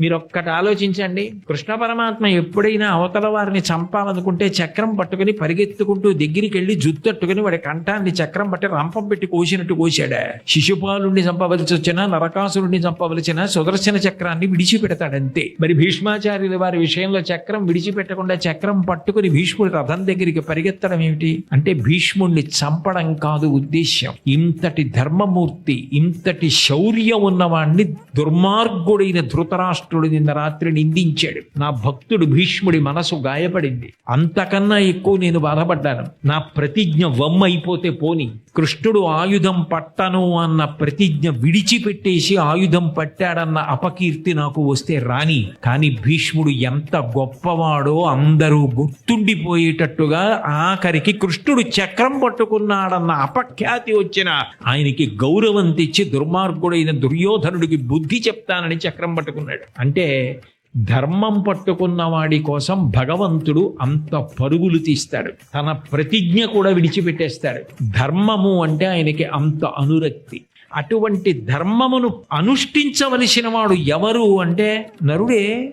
మీరు ఒక్కటి ఆలోచించండి. కృష్ణ పరమాత్మ ఎప్పుడైనా అవతల వారిని చంపాలనుకుంటే చక్రం పట్టుకుని పరిగెత్తుకుంటూ దగ్గరికి వెళ్ళి జుత్తట్టుకుని వాడి కంఠాన్ని చక్రం పట్టి రంపం పెట్టి కోసినట్టు కోసాడా శిశుపాలుణ్ణి చంపవలసి వచ్చినా నరకాసురుణ్ణి చంపవలసిన సుదర్శన చక్రాన్ని విడిచిపెడతాడంతే. మరి భీష్మాచార్యుల వారి విషయంలో చక్రం విడిచిపెట్టకుండా చక్రం పట్టుకుని భీష్ముడి రథం దగ్గరికి పరిగెత్తడం ఏమిటి? అంటే భీష్ముడిని చంపడం కాదు ఉద్దేశ్యం. ఇంతటి ధర్మమూర్తి ఇంతటి శౌర్యం ఉన్నవాణ్ణి దుర్మార్గుడైన ధృతరాష్ట్రుడు నిన్న రాత్రి నిందించాడు. నా భక్తుడు భీష్ముడి మనసు గాయపడింది. అంతకన్నా ఎక్కువ నేను బాధపడ్డాను. నా ప్రతిజ్ఞ వమ్మైపోతే పోని. కృష్ణుడు ఆయుధం పట్టను అన్న ప్రతిజ్ఞ విడిచిపెట్టేసి ఆయుధం పట్టాడన్న అపకీర్తి నాకు వస్తే రాని. కానీ భీష్ముడు ఎంత గొప్పవాడో అందరూ గుర్తుండిపోయేటట్టుగా ఆఖరికి కృష్ణుడు చక్రం పట్టుకున్నాడన్న అపఖ్యాతి వచ్చిన ఆయనకి గౌరవం తెచ్చి దుర్మార్గుడైన దుర్యోధనుడికి బుద్ధి చెప్తానని చక్రం పట్టుకున్నాడు. అంటే ధర్మం పట్టుకున్న వాడి కోసం భగవంతుడు అంత పరుగులు తీస్తాడు. తన ప్రతిజ్ఞ కూడా విడిచిపెట్టేస్తాడు. ధర్మము అంటే ఆయనకి అంత అనురక్తి. అటువంటి ధర్మమును అనుష్ఠించవలసిన వాడు ఎవరు అంటే నరుడే.